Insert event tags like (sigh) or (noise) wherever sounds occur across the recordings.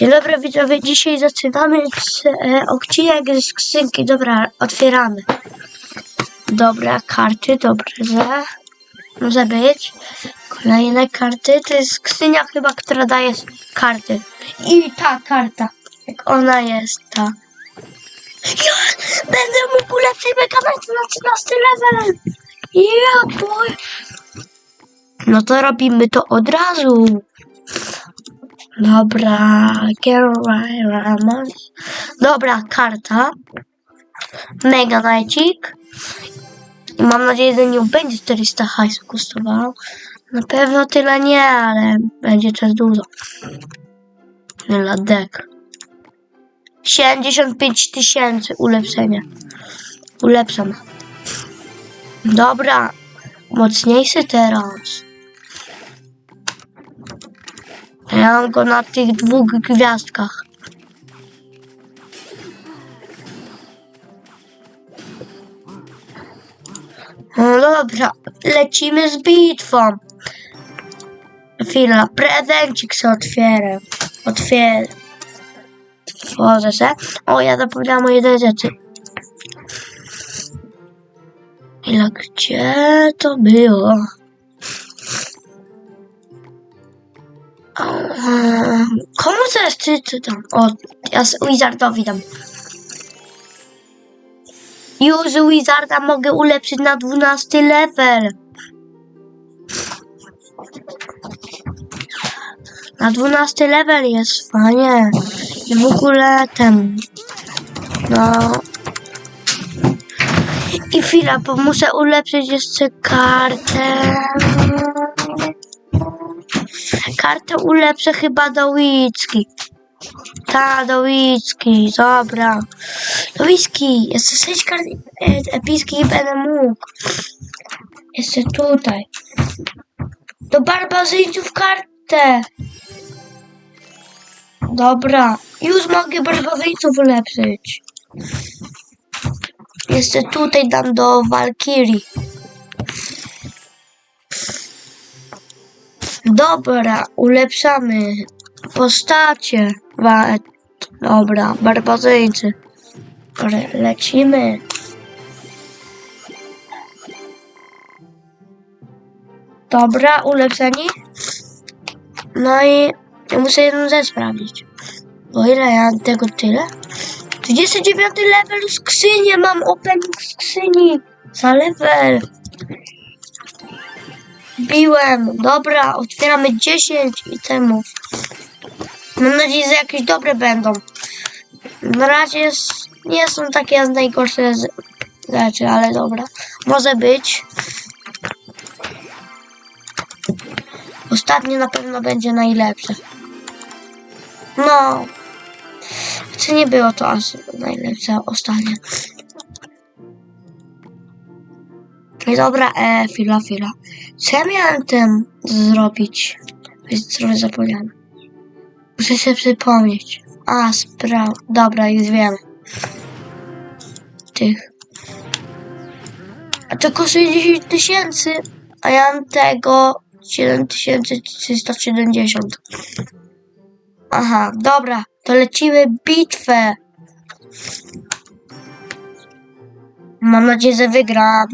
Dzień dobry widzowie, dzisiaj zaczynamy e, odcinek z skrzynki. Dobra, otwieramy. Dobra, karty, dobrze. Może być. Kolejne karty, to jest skrzynia chyba, która daje karty. I ta karta, jak ona jest, ta. Ja będę mógł ulepszyć Meganet na 13 level. Ja, boy. No to robimy to od razu. Dobra, Gerard Ramos. Dobra, karta. Mega Knightik. I mam nadzieję, że nie będzie 400 hajsu kosztowało. Na pewno tyle nie, ale będzie też dużo. Dla dek. 75 tysięcy ulepszenia. Ulepszam. Dobra, mocniejszy teraz. Ja mam go na tych dwóch gwiazdkach. No dobra, lecimy z bitwą. Chwila, prezencik się otwierę. Otwierę. Otworzę się. O, ja zapomniałam o jednej rzeczy. Chwila, gdzie to było? Komu czy, czy tam? O, ja z Wizardowi dam. Już Wizarda mogę ulepszyć na 12 level. Na 12 level jest fajnie. I w ogóle ten. No. I chwila, bo muszę ulepszyć jeszcze kartę. Kartę ulepszę chyba do whisky. Ta, do whisky, dobra. Do whisky. Jeszcze 6 kart e, epickich będę mógł. Jeszcze tutaj. Do barbarzyńców kartę. Dobra. Już mogę barbarzyńców ulepszyć. Jeszcze tutaj dam do Valkyrie. Dobra, ulepszamy postacie. Dobra, barbarzyńcy. Lecimy. Dobra, ulepszeni. No i muszę jedną rzecz sprawdzić. Bo ile ja tego tyle? 39 level skrzynię mam opening skrzyni. Za level. Biłem. Dobra, otwieramy 10 itemów. Mam nadzieję, że jakieś dobre będą. Na razie nie są takie najgorsze rzeczy, ale dobra. Może być. Ostatnie na pewno będzie najlepsze. No. Czy nie było to aż najlepsze ostatnie. Dobra, e, chwila, chwila. Co ja miałem tym zrobić? Jest trochę zapomniane. Muszę się przypomnieć. A, spraw. Dobra, już wiem. Tych. A to kosztuje 10 tysięcy, a ja mam tego 7370. Aha, dobra, to lecimy bitwę. Mam nadzieję, że wygram.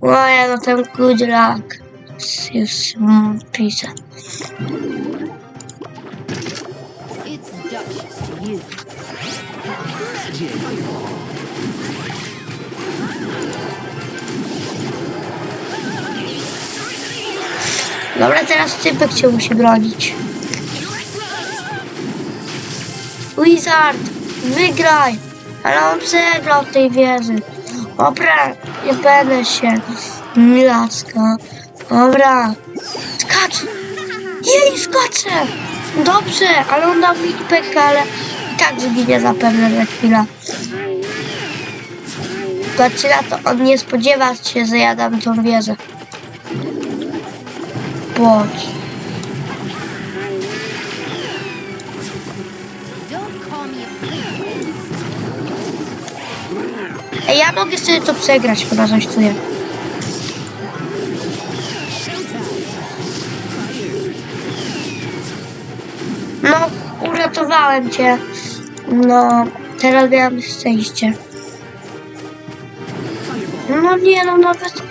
O, ja no ten good luck. Już piszę. Dobra, teraz Cypek się musi bronić. Wizard, wygraj! Ale on przegrał tej wieży. Dobra, nie będę się. Milacka. Dobra. Skacz! Jej, skaczę! Dobrze, ale on dał mi pekę, ale i tak zginie zapewne za chwilę. Patrzcie na to, on nie spodziewa się, że ja dam tą wieżę. Bądź. Ej, ja mogę sobie to przegrać, chyba coś czuję. No, uratowałem cię. No, teraz miałem szczęście. No nie, no nawet...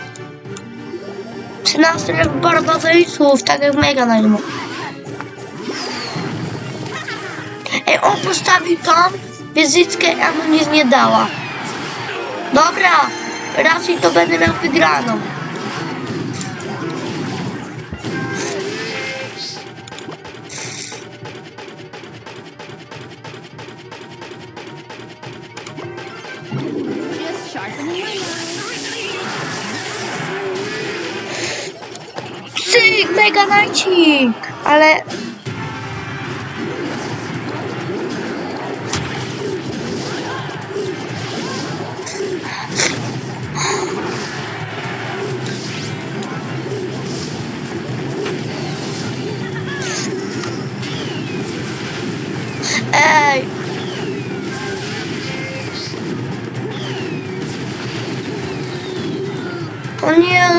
13 barbarzyńców, tak jak mega na. Ej, on postawił tam wizyczkę, a mu nic nie dała. Dobra, raczej to będę miał wygraną. Mega Knightcik! Ale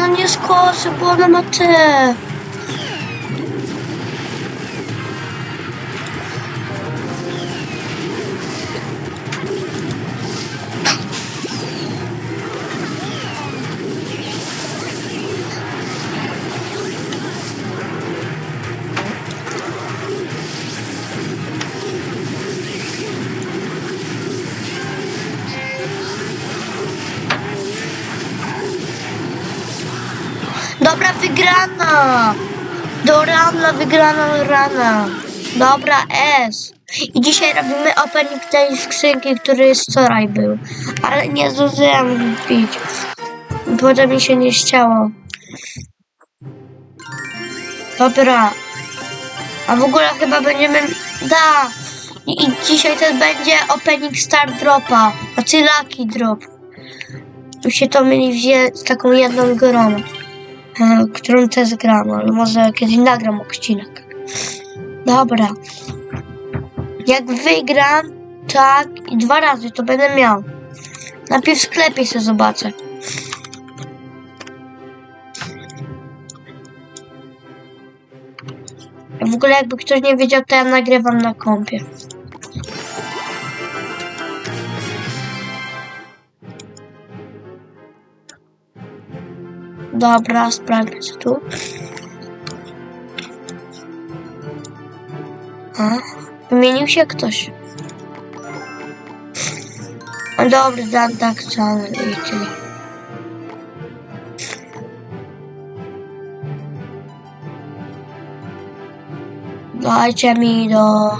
O nie, no nie wygrana! Do rana, wygrana rana. Dobra, S. I dzisiaj robimy opening tej skrzynki, który wczoraj był. Ale nie zdążyłem wbić. Potem mi się nie chciało. Dobra. A w ogóle chyba będziemy... Da! I, dzisiaj też będzie opening Star Dropa. Znaczy Lucky Drop. Już się to wziąć z taką jedną e, którą też gram, ale może kiedyś nagram odcinek. Dobra. Jak wygram, tak, i dwa razy to będę miał. Najpierw w sklepie się zobaczę. W ogóle jakby ktoś nie wiedział, to ja nagrywam na kompie. Dobra, sprawdzę tu. A, wymienił się ktoś. No dobry, dan tak samo i tyle. Dajcie mi do...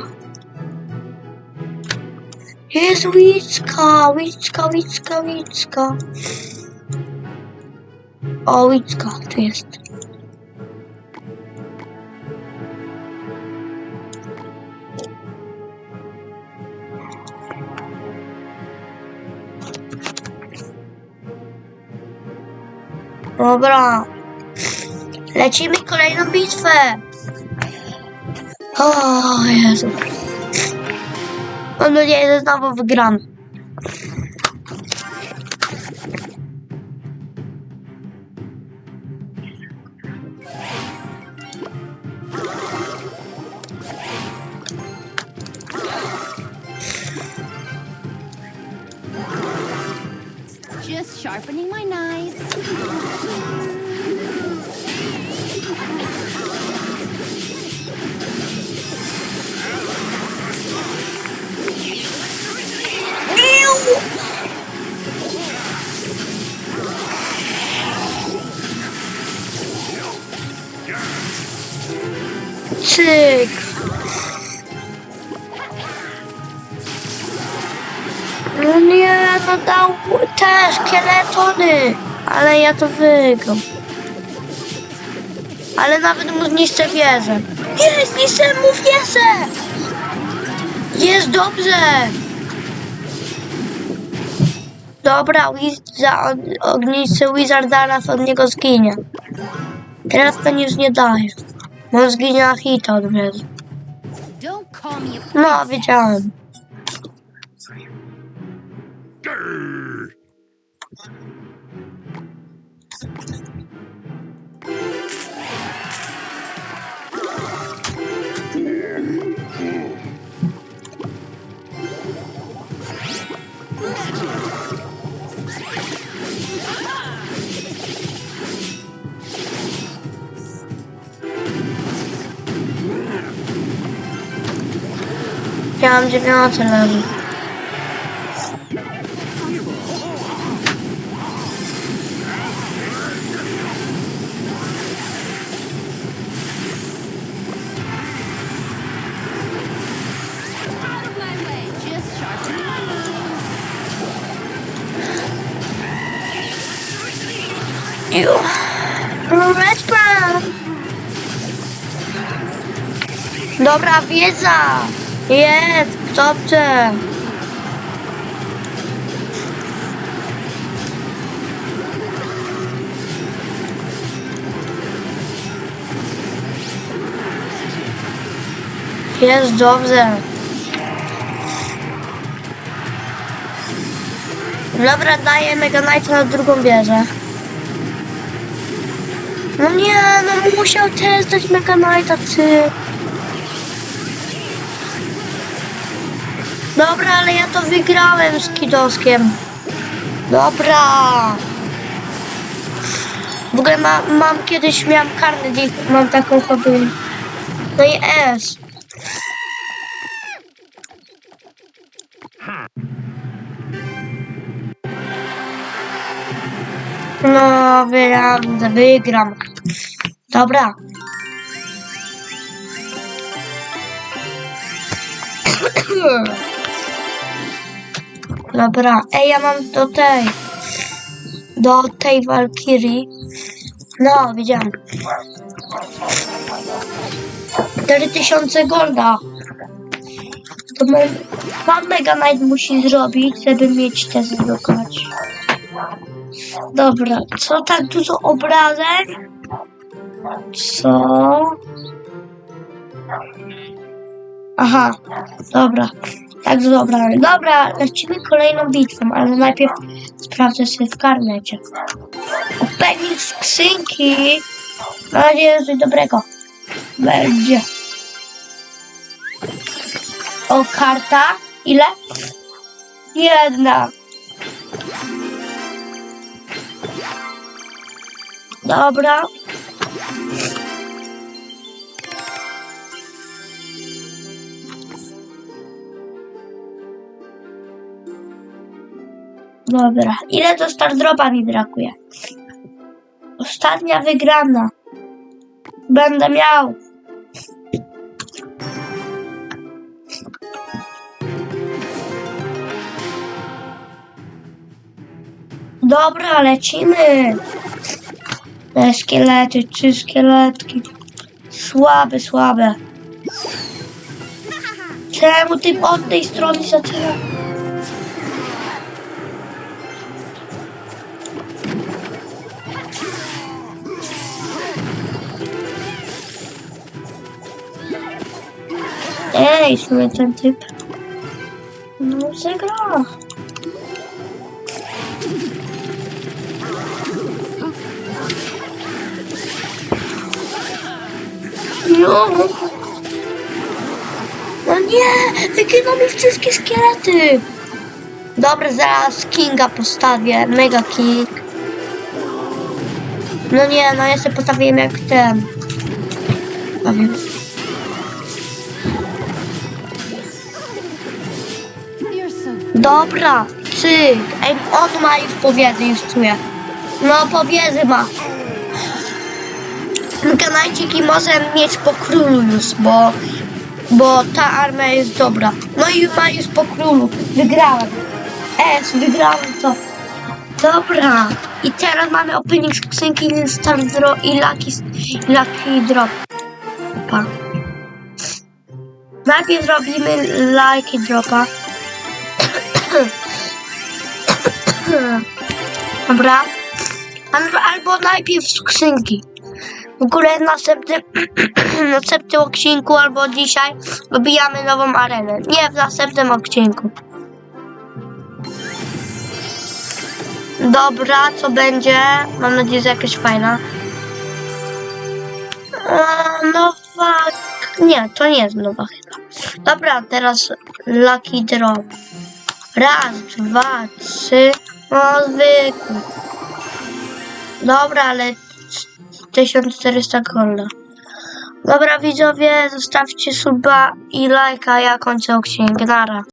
Jest łicka, łicka, łicka, łicka. O, łicka, tu jest. Dobra. Lecimy kolejną bitwę. O Jezu. Mam nadzieję, że znowu wygram. Sharpening my knife. Cyk. No nie, no dał te szkieletony. Ale ja to wygram. Ale nawet mu zniszczę wieżę. Jest, zniszczę mu wieżę. Jest dobrze. Dobra, za ognicy Wizardana od niego zginie. Teraz to nic nie daje. On zginie na hita od razu. No, wiedziałem. My knives. Ju. Red Pan! Dobra, wiedza! Jest, dobrze. Jest dobrze. Dobra, daję Mega Knight na drugą wieżę. No nie, no musiał też dać Mega Knighta, ty. Dobra, ale ja to wygrałem z Kidoskiem. Dobra. W ogóle ma, mam kiedyś miałam dzień, mam taką hobby. No i S. No, wygram, wygram. Dobra. (clears throat) Dobra, ej, ja mam do tej, do tej Walkirii. No, widziałem. 4000 golda. To mam, pan Mega Knight musi zrobić, żeby mieć te zblokować. Dobra, co tak dużo obrazek? Co? Aha, dobra. Tak dobra. Dobra, lecimy kolejną bitwą, ale najpierw sprawdzę sobie w karnecie. Opening skrzynki. Mam nadzieję, że dobrego będzie. O, karta. Ile? Jedna. Dobra. Dobra. Ile do Stardropa mi brakuje? Ostatnia wygrana. Będę miał. Dobra, lecimy. Te szkielety, trzy szkieletki. Słabe, słabe. Czemu ty od tej strony zaczyna? Ej, słuchaj, ten typ. No, zagra. No. No nie, wyginął mi wszystkie szkielety. Dobra, zaraz Kinga postawię. Mega King. No nie, no ja sobie jak ten. Powiem. Dobra, cyk. Ej, on ma już powiedzy, już czuję. No, powiedzy ma. Kanajciki może mieć po królu już, bo, bo ta armia jest dobra. No i ma już po królu. Wygrałem. Es, wygrałem to. Dobra. I teraz mamy opening skrzynki Star Drop i Lucky, lucky Drop. Opa. Najpierw zrobimy Lucky Dropa. Dobra. Al- Albo najpierw skrzynki. W ogóle w następnym, (clears throat) następnym odcinku albo dzisiaj wybijamy nową arenę. Nie, w następnym odcinku. Dobra, co będzie? Mam nadzieję, że jakaś fajna. Eee, nowa... Nie, to nie jest nowa chyba. Dobra, teraz Lucky Drop. Raz, dwa, trzy. No zwykły. Dobra, ale 1400 golda. Dobra widzowie, zostawcie suba i lajka, ja kończę odcinek. Nara.